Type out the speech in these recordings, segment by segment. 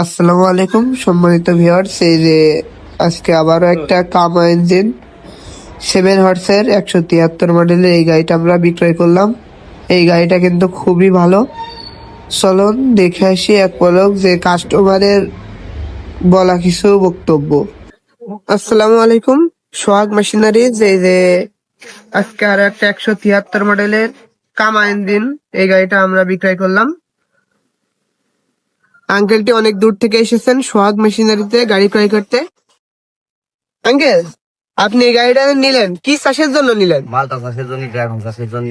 আসসালামু আলাইকুম, সম্মানিত ভিউয়ার্স এই যে আজকে আবারও একটা কামা ইঞ্জিন সেভেন হর্সের একশো তিয়াত্তর মডেলের এই গাড়িটা আমরা বিক্রয় করলাম। এই গাড়িটা কিন্তু খুবই ভালো। চলুন দেখে আসি এক পলক যে কাস্টমারের বলা কিছু বক্তব্য। আসসালামু আলাইকুম। সোহাগ মেশিনারি যে যে আজকে আর একটা একশো তিয়াত্তর মডেলের কামা ইঞ্জিন এই গাড়িটা আমরা বিক্রয় করলাম। আঙ্কেলটি অনেক দূর থেকে এসেছেন সোহাগ মেশিনারিতে গাড়ি ক্রয় করতে। আঙ্কেল আপনি এই গাড়িটা নিলেন কি চাষের জন্য নিলেন? মালটা চাষের জন্য ড্রাগন চাষের জন্য।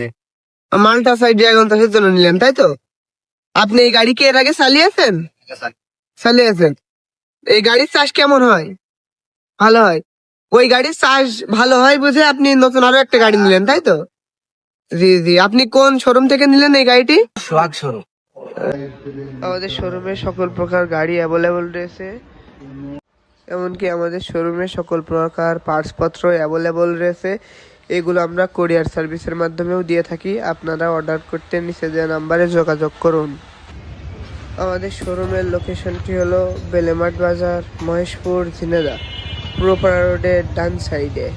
মালটা সাইড ড্রাগন চাষের জন্য নিলেন তাই তো? আপনি এই গাড়ি কি এর আগে চালিয়েছেন? চালিয়েছেন। এই গাড়ির চাষ কেমন হয়? ভালো হয়? ওই গাড়ির চাষ ভালো হয় বুঝে আপনি নতুন আরও একটা গাড়ি নিলেন তাই তো? জি জি। আপনি কোন শোরুম থেকে নিলেন এই গাড়িটি? সোহাগ সরু আমাদের শোরুমে সকল প্রকার গাড়ি অ্যাভেলেবল রয়েছে। এমনকি আমাদের শোরুমে সকল প্রকার পার্টসপত্র অ্যাভেলেবল রয়েছে। এগুলো আমরা কোরিয়ার সার্ভিসের মাধ্যমেও দিয়ে থাকি। আপনারা অর্ডার করতে নিচে দেওয়া নাম্বারে যোগাযোগ করুন। আমাদের শোরুমের লোকেশনটি হলো বেলেমাট বাজার মহেশপুর ঝিনেদা পুরোপাড়া রোডের ডান সাইডে